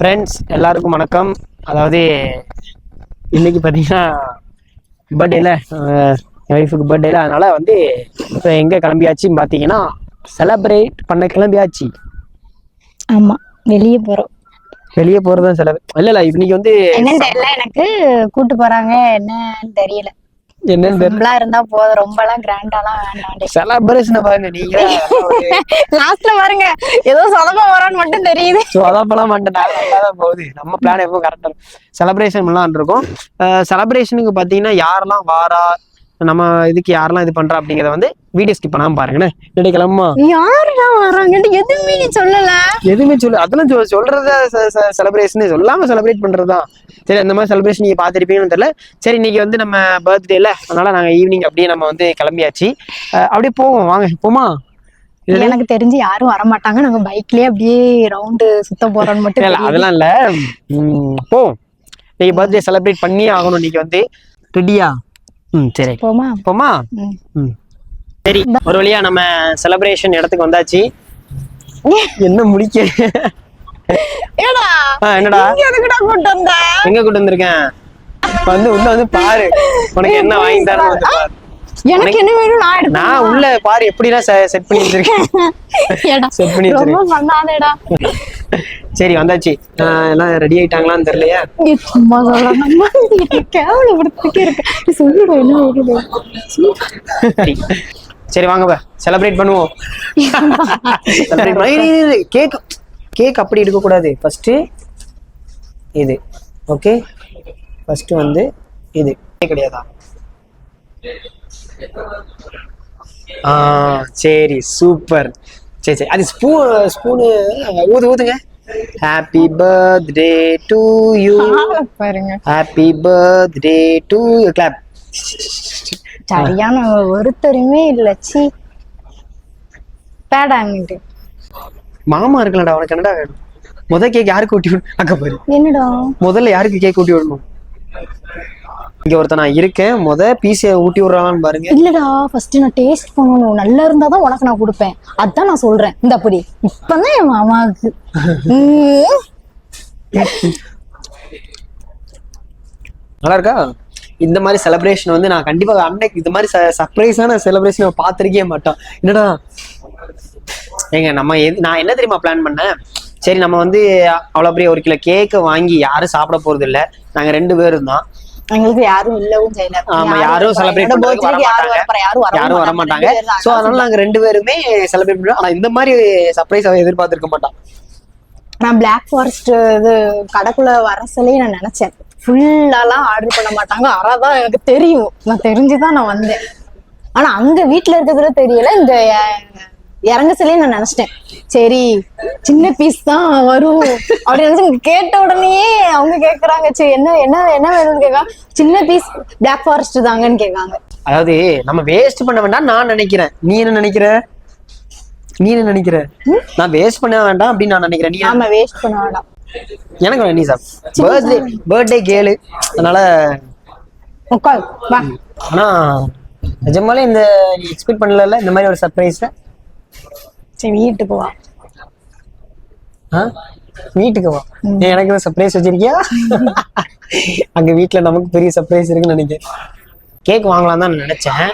Friends எல்லாருக்கும் வணக்கம். அதாவது இன்னைக்கு பார்த்தீங்கன்னா பர்த்டேல என் ஒய்ஃபுக்கு பர்த்டேல அதனால வந்து இப்போ எங்கே கிளம்பியாச்சுன்னு பார்த்தீங்கன்னா செலப்ரேட் பண்ண கிளம்பியாச்சு. ஆமா வெளியே போறோம். வெளியே போகிறது தான் செலவு இல்லை இல்லை இன்னைக்கு வந்து என்னன்னு தெரியல எனக்கு கூட்டு போறாங்க என்னன்னு தெரியல. என்னன்னு தெரியல இருந்தா போதும். ரொம்ப எல்லாம் கிராண்டாலாம் வேண்டாம் செலப்ரேஷனை பாருங்க நீங்க லாஸ்ட்ல பாருங்க ஏதோ சொதப்ப வரான்னு மட்டும் தெரியுது. சொதப்பெல்லாம் தான் போகுது. நம்ம பிளான் எப்பவும் கரெக்டாக செலப்ரேஷன் பண்ணலாம் இருக்கோம். செலப்ரேஷனுக்கு பார்த்தீங்கன்னா யாரெல்லாம் வாரா நம்ம இதுக்கு யாரெல்லாம் இது பண்றா அப்படிங்கிறத வந்து வீடியோ ஸ்கிப் பண்ணாம பாருங்கண்ணே. இன்னைக்கு கிளம்புமா? யாருடா வராங்கன்னு எதுவுமே நீ சொல்லல. எதுவுமே சொல்லு அதெல்லாம் சொல் சொல்றத செலிப்ரேஷன் சொல்லாம செலிப்ரேட் பண்றதுதான். சரி அந்த மாதிரி செலிப்ரேஷன் நீங்க பார்த்துருப்பீங்கன்னு தெரியல. சரி இன்னைக்கு வந்து நம்ம பர்த்டேல அதனால நாங்க ஈவினிங் அப்படியே நம்ம வந்து கிளம்பியாச்சு. அப்படியே போவோம். வாங்க போமா? எனக்கு தெரிஞ்சு யாரும் வர மாட்டாங்க நாங்க பைக்லயே அப்படியே ரவுண்டு சுத்த போறோம்னு மட்டும் இல்ல. அதெல்லாம் இல்ல. போவோம் இன்னைக்கு பர்த்டே செலிப்ரேட் பண்ணியே ஆகணும் இன்னைக்கு வந்து. ரெடியா ம் சரி. போமா? போமா? ம். சரி ஒரு வழியா நம்ம செலிப்ரேஷன் இடத்துக்கு வந்தாச்சு. என்ன முடிக்க? என்னடா? கூட்டு வந்த? எங்க கூட்டு வந்திருக்கேன்? வந்து உள்ள வந்து பாரு. உனக்கு என்ன வாங்கி தரணும். எனக்கு என்ன வேணும் நான் எடுத்து நான் உள்ள பாரு எப்படிலாம் செட் பண்ணி வச்சிருக்கேன். செட் பண்ணி வச்சிருக்கேன். சரி வந்தாச்சு. எல்லாம் ரெடி ஆயிட்டாங்களான்னு தெரியலையா? சும்மா கேவலப்படுத்திக்கே இருக்க சொல்லிடு என்ன சரி. வாங்க செலிப்ரேட் பண்ணுவோம். கேக் கேக் அப்படி எடுக்க கூடாது ஃபர்ஸ்ட் இது. ஓகே ஃபர்ஸ்ட் வந்து இது. கிடையாதா? ஆ சரி சூப்பர் சரி சரி. அது ஸ்பூ ஸ்பூனு ஊது ஊதுங்க. ஹாப்பி பர்த்டே டு யூ பாருங்க. Happy birthday to you clap சரியான ஒருத்தருமே இல்ல. சி பேடாங்கிட்டு மாமா இருக்கலடா உனக்கு என்னடா வேணும்? முத கேக் யாருக்கு ஊட்டி விடணும்? அங்க பாரு. என்னடா? முதல்ல யாருக்கு கேக் ஊட்டி விடணும்? இங்க ஒருத்தன் நான் இருக்கேன். முத பீஸை ஊட்டி விடுறான்னு பாருங்க. இல்லடா ஃபர்ஸ்ட் நான் டேஸ்ட் பண்ணணும். நல்லா இருந்தாதான் உனக்கு நான் கொடுப்பேன். அதான் நான் சொல்றேன். இந்த அப்படி இப்பதான் என் மாமாவுக்கு. நல்லா இருக்கா? இந்த மாதிரி செலிப்ரேஷன் வந்து நான் கண்டிப்பா அன்னைக்கு இந்த மாதிரி சர்ப்ரைஸான செலிப்ரேஷன் பார்த்திருக்கவே மாட்டோம். என்னடா? ஏங்க நம்ம எது நான் என்ன தெரியுமா பிளான் பண்ணேன்? சரி நம்ம வந்து அவ்வளோ பெரிய ஒரு கிலோ கேக்கை வாங்கி யாரும் சாப்பிட போறது இல்ல. நாங்க ரெண்டு பேரும் தான். எங்களுக்கு யாரும் இல்லவும் செய்யல. ஆமா யாரும் செலிப்ரேட் மாட்டாங்க யாரும் வர மாட்டாங்க. சோ அதனால நாங்க ரெண்டு பேருமே செலிப்ரேட் பண்ணுவோம் ஆனா இந்த மாதிரி சர்ப்ரைஸ் அவ எதிர்பார்த்திருக்க மாட்டான். நான் பிளாக் ஃபாரஸ்ட் இது கடைக்குள்ள வரசலே நான் நினைச்சேன். ஃபுல்லாலாம் ஆர்டர் பண்ண மாட்டாங்க. அறதான் எனக்கு தெரியும். நான் தெரிஞ்சுதான் நான் வந்தேன். ஆனா அங்க வீட்ல இருக்கிறதுல தெரியல. இந்த இறங்க சிலையே நான் நினைச்சிட்டேன். சரி சின்ன பீஸ் தான் வரும் அப்படி நினைச்சு இங்க கேட்ட உடனேயே அவங்க கேக்குறாங்க. சரி என்ன என்ன என்ன வேணும்னு கேட்காங்க சின்ன பீஸ் பிளாக் ஃபாரஸ்ட் தாங்கன்னு கேட்காங்க அதாவது நம்ம வேஸ்ட் பண்ண வேண்டாம் நான் நினைக்கிறேன். நீ என்ன நினைக்கிற? நீ என்ன நினைக்கிற? நான் வேஸ்ட் பண்ண வேண்டாம் அப்படின்னு நான் நினைக்கிறேன். நீ ஆமா வேஸ்ட் பண்ண வேண்டாம். எனக்கு நீ சார். பர்த்டே பர்த்டே கேளு. அதனால வா. ஆனா நிஜமாலே இந்த எக்ஸ்பெக்ட் பண்ணல இந்த மாதிரி ஒரு சர்ப்ரைஸ் சரி வீட்டுக்கு வா. வீட்டுக்கு வா? நீ எனக்கு சர்ப்ரைஸ் வச்சிருக்கியா? அங்க வீட்ல நமக்கு பெரிய சர்ப்ரைஸ் இருக்குன்னு நினைக்கிறேன். கேக் வாங்கலாம் தான் நினைச்சேன்.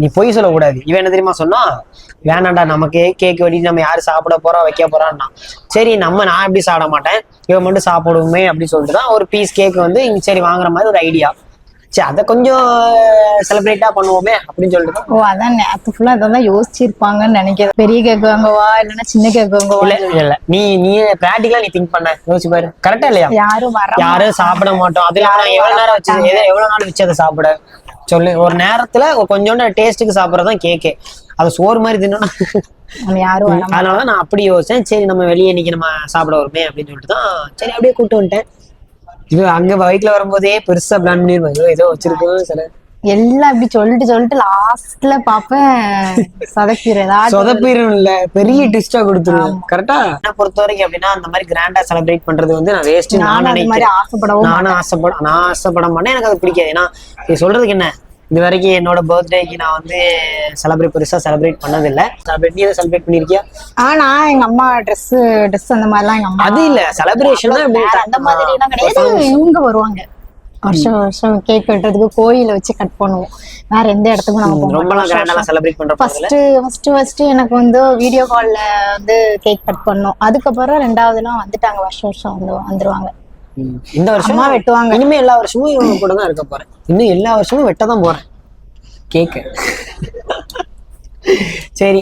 நீ பொய் சொல்லக்கூடாது. இவன் என்ன தெரியுமா சொன்னா? வேணாண்டா நமக்கு கேக் வெடி நம்ம யாரு சாப்பிட போறோம் வைக்க போறான்னா? சரி நம்ம நான் எப்படி சாப்பிட மாட்டேன்? இவன் மட்டும் சாப்பிடுவோமே அப்படின்னு சொல்லிட்டு தான் ஒரு பீஸ் கேக் வந்து இங்க சரி வாங்குற மாதிரி ஒரு ஐடியா சரி அதை கொஞ்சம் செலிப்ரேட்டா பண்ணுவோமே அப்படின்னு சொல்லிட்டு ஓ அதான் நேத்து ஃபுல்லா அதான் யோசிச்சிருப்பாங்கன்னு நினைக்கிறேன். பெரிய கேக் வாங்கவா இல்லைன்னா சின்ன கேக் வாங்கவா இல்ல இல்ல, நீ நீ பிராக்டிகலா நீ திங்க் பண்ண. யோசிச்சு பாரு. கரெக்டா இல்லையா? யாரும் வர யாரும் சாப்பிட மாட்டோம். அதுல எவ்வளவு நேரம் வச்சு எவ்வளவு நாள் வச்சு அதை சாப்பிட? சொல்லு. ஒரு நேரத்துல கொஞ்சோண்டு டேஸ்ட்டுக்கு சாப்பிடறதுதான் கேக்கு அது சோறு மாதிரி தின்னா நம்ம யாரும் அதனாலதான் நான் அப்படி யோசிச்சேன். சரி நம்ம வெளியே இன்னைக்கு நம்ம சாப்பிட வருமே அப்படின்னு சொல்லிட்டு தான். சரி அப்படியே கூட்டு வந்துட்டேன். இது அங்க பைக்ல வரும்போதே பெருசா பிளான் பண்ணிருப்பேன் ஐயோ, ஏதோ வச்சிருக்கோம் சில எல்லாம் இப்படி சொல்லிட்டு சொல்லிட்டு லாஸ்ட்ல பாப்பேன். சதப்பீர் ஏதாச்சும் சொதப்பீரும் இல்ல பெரிய டிஸ்டா கொடுத்துருவேன் கரெக்டா என்ன பொறுத்த வரைக்கும் அப்படின்னா அந்த மாதிரி கிராண்டா செலிப்ரேட் பண்றது வந்து நான் வேஸ்ட் நான் நானும் ஆசைப்படவும் நானும் ஆசைப்பட நான் ஆசைப்பட மாட்டேன். எனக்கு அது பிடிக்காது. ஏன்னா நீ சொல்றதுக்கு என்ன? இது வரைக்கும் என்னோட பர்த்டேக்கு நான் வந்து செலிப்ரேட் பெருசா செலிப்ரேட் பண்ணதில்லை. செலிப்ரேட் நீ எதை செலிப்ரேட் பண்ணிருக்கியா? ஆனா எங்க அம்மா ட்ரெஸ் ட்ரெஸ் அந்த மாதிரிலாம் எங்க அம்மா அது இல்ல செலிப்ரேஷன் அந்த மாதிரி எல்லாம் கிடையாது இவங்க வருவாங்க. வருஷம் வருஷம் கேக் வெட்டுறதுக்கு கோயில வச்சு கட் பண்ணுவோம். வேற எந்த இடத்துக்கும் போக ரொம்ப மாட்டோம். கிராண்டா செலிப்ரேட் பண்ற போதில்ல ஃபர்ஸ்ட் ஃபர்ஸ்ட் ஃபர்ஸ்ட் எனக்கு வந்து வீடியோ கால்ல வந்து கேக் கட் பண்ணோம். அதுக்கப்புறம் ரெண்டாவதுலாம் வந்துட்டாங்க வருஷம் வருஷம் வந்து வந்துருவாங்க. இந்த வருஷம் வெட்டுவாங்க. இனிமே எல்லா வருஷமும் இவங்க கூட தான் இருக்க போறேன். இன்னும் எல்லா வருஷமும் வெட்ட தான் போறேன். கேக்கு சரி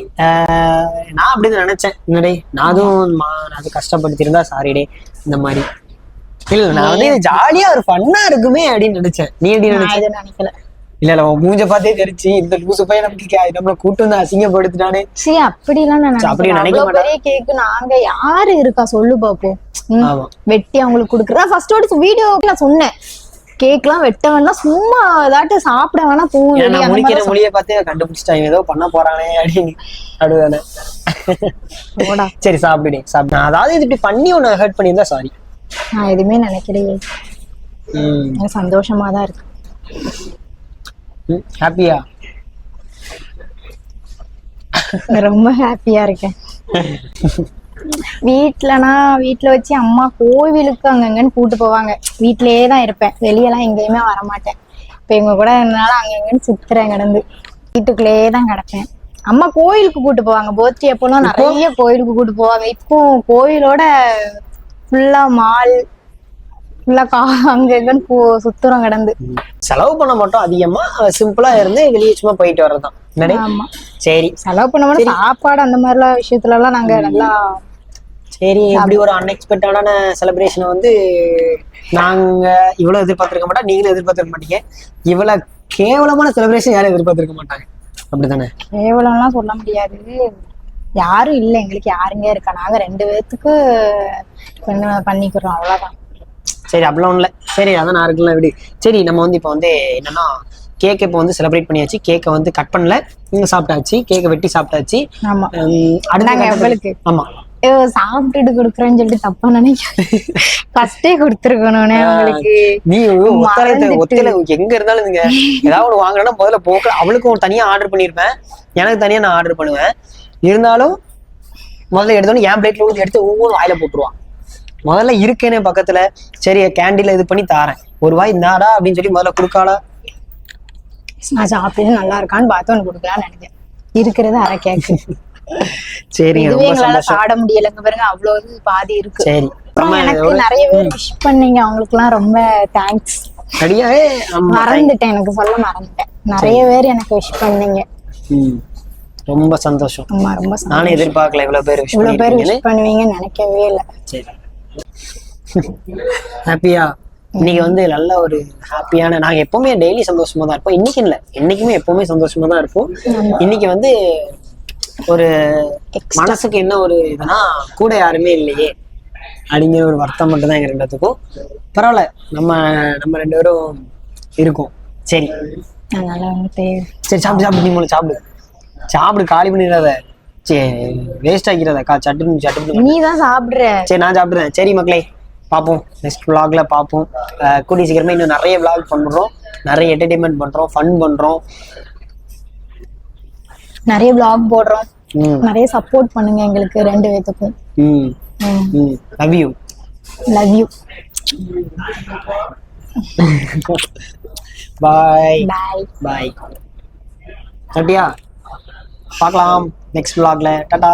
நான் அப்படின்னு நினைச்சேன். என்னடே நான் அதுவும் நான் அது கஷ்டப்படுத்திருந்தா சாரி டே இந்த மாதிரி. இல்ல நான் வந்து ஜாலியா ஒரு ஃபன்னா இருக்குமே அப்படின்னு நினைச்சேன். நீ எப்படி நினைச்ச? நான் எதுவும் நினைக்கல. இல்ல இல்ல மூஞ்ச பார்த்தே தெரிச்சு இந்த லூசு பையன் நமக்கு கே- நம்மள கூட்டு வந்து அசிங்கப்படுத்தினானே சரி நான் அப்படி நினைக்கல நினைக்க பெரிய கேக் நாங்க யாரு இருக்கா? சொல்லு பாப்போம். வெட்டி அவங்களுக்கு கொடுக்குறேன் ஃபர்ஸ்ட் வாட்டி வீடியோ நான் சொன்னேன். கேக்லாம் வெட்ட வேணாம் சும்மா ஏதாட்டும் சாப்பிட வேணா நான் முடிக்கிற மொழியை பார்த்தே கண்டுபிடிச்சிட்டாங்க. ஏதோ பண்ண போறானே அப்படின்னு அப்படிதானே போடா. சரி சாப்பிடு. நான் அதாவது இது இப்படி பண்ணி உன்னை ஹர்ட் பண்ணியிருந்தா சாரி நான் எதுவுமே நினைக்கலையே. எனக்கு சந்தோஷமா தான் இருக்கு. ஹாப்பியா ரொம்ப ஹாப்பியா இருக்கேன். வீட்லனா வீட்ல வச்சு அம்மா கோவிலுக்கு அங்கங்கன்னு கூட்டு போவாங்க. வீட்லயே தான் இருப்பேன். வெளியெல்லாம் எங்கேயுமே வர மாட்டேன் இப்ப இவங்க கூட இருந்தனால அங்கங்கன்னு சுத்துறேன் கிடந்து. வீட்டுக்குள்ளேயே தான் கிடப்பேன். அம்மா கோயிலுக்கு கூட்டு போவாங்க. பர்த்டே அப்போலாம் நிறைய கோயிலுக்கு கூட்டு போவாங்க. இப்போ கோயிலோட ஃபுல்லா மால் ஃபுல்லா கா அங்க இங்கன்னு போ சுத்துறோம் கிடந்து. செலவு பண்ண மாட்டோம் அதிகமா சிம்பிளா இருந்து வெளியே சும்மா போயிட்டு வர்றதுதான். ஆமா. சரி. செலவு பண்ண மாட்டோம் சாப்பாடு அந்த மாதிரிலாம் விஷயத்துல எல்லாம் நாங்க நல்லா சரி இப்படி ஒரு அன்எக்ஸ்பெக்டடான செலிப்ரேஷனை வந்து நாங்க இவ்வளவு எதிர்பார்த்திருக்க மாட்டோம் நீங்களும் எதிர்பார்த்திருக்க மாட்டீங்க. இவ்வளவு கேவலமான செலிப்ரேஷன் யாரும் எதிர்பார்த்திருக்க மாட்டாங்க. அப்படிதானே கேவலம்லாம் சொல்ல முடியாது. யாரும் இல்லை எங்களுக்கு யாருங்க இருக்கா? நாங்க ரெண்டு பேர்த்துக்கு பண்ண- பண்ணிக்கிறோம் அவ்வளவுதான். சரி அப்படிலாம் ஒண்ணுல சரி அதான் நான் இருக்கலாம் விடு. சரி நம்ம வந்து இப்போ வந்து என்னன்னா கேக் இப்போ வந்து செலிப்ரேட் பண்ணியாச்சு. கேக்கை வந்து கட் பண்ணல. இங்க சாப்பிட்டாச்சு. கேக்கை வெட்டி சாப்பிட்டாச்சு. ஆமா. அடுத்த? ஆமா. சாப்பிட்டுட்டு கொடுக்குறேன்னு சொல்லிட்டு தப்பா நினைக்கிறேன் ஃபர்ஸ்டே கொடுத்துருக்கணும்னே நீ மறந்துட்டு. ஒத்தையில எங்க இருந்தாலும் நீங்க ஏதாவது ஒன்று வாங்கினா முதல்ல போக்க. அவளுக்கும் ஒரு தனியா ஆர்டர் பண்ணிருப்பேன். எனக்கு தனியா நான் ஆர்டர் பண்ணுவேன். இருந்தாலும் முதல்ல எடுத்தோன்னு என் பிளேட்ல ஊற்றி எடுத்து ஒவ்வொரு வாயில போட்டுருவான். முதல்ல இருக்கேனே பக்கத்துல. சரி கேண்டில இது பண்ணி தாரேன். ஒரு வாய் இந்தாடா அப்படின்னு சொல்லி முதல்ல கொடுக்காளா? நான் சாப்பிட்டு நல்லா இருக்கான்னு பார்த்து ஒன்று கொடுக்கலாம்னு நினைக்கிறேன் இருக்கிறது அரை கேக்கு ரொம்ப எங்களால சாப்பிட முடியலங்க பாருங்க அவ்வளவு பாதி இருக்கு. சரி எனக்கு நிறைய பேர் விஷ் பண்ணீங்க அவங்களுக்குலாம் ரொம்ப தேங்க்ஸ் ஆமா மறந்துட்டேன் எனக்கு சொல்ல மறந்துட்டேன். நிறைய பேர் எனக்கு விஷ் பண்ணீங்க. ரொம்ப சந்தோஷம். அம்மா ரொம்ப. நானும் எதிர்பார்க்கல இவ்வளவு பேர் இவ்வளவு பேர் விஷ் பண்ணுவீங்கன்னு நினைக்கவே இல்லை. சரி. ஹாப்பியா இன்னைக்கு வந்து நல்ல ஒரு ஹாப்பியான நாங்க எப்பவுமே டெய்லி சந்தோஷமா தான் இருப்போம். இன்னைக்கு இல்ல. என்னைக்குமே எப்பவுமே சந்தோஷமா தான் இருப்போம். இன்னைக்கு வந்து ஒரு மனசுக்கு என்ன ஒரு இதுனா கூட யாருமே இல்லையே. அப்படிங்கிற ஒரு வருத்தம் மட்டும் தான் எங்க ரெண்டுத்துக்கும் பரவாயில்ல. நம்ம நம்ம ரெண்டு பேரும் இருக்கோம். சரி. அதனால வந்துட்டு சரி சாப்பிடு சாப்பிடு. நீ மூணு சாப்பிடு. சாப்பிடு காலி பண்ணிடாத. சரி வேஸ்ட் ஆக்கிறத கா சட்டுன்னு சட்டுன்னு. நீ தான் சாப்பிடுற. சரி நான் சாப்பிடுறேன். சரி மக்களே. பார்ப்போம் நெக்ஸ்ட் vlogல பார்ப்போம் கூடிய சீக்கிரமே இன்னும் நிறைய vlog பண்றோம். நிறைய என்டர்டைன்மெண்ட் பண்றோம் ஃபன் பண்றோம். நிறைய vlog போடுறோம். நிறைய சப்போர்ட் பண்ணுங்க எங்களுக்கு ரெண்டு பேத்துக்கும். ம். Love you love you bye bye bye அப்படியா பார்க்கலாம். நெக்ஸ்ட் vlogல. டாடா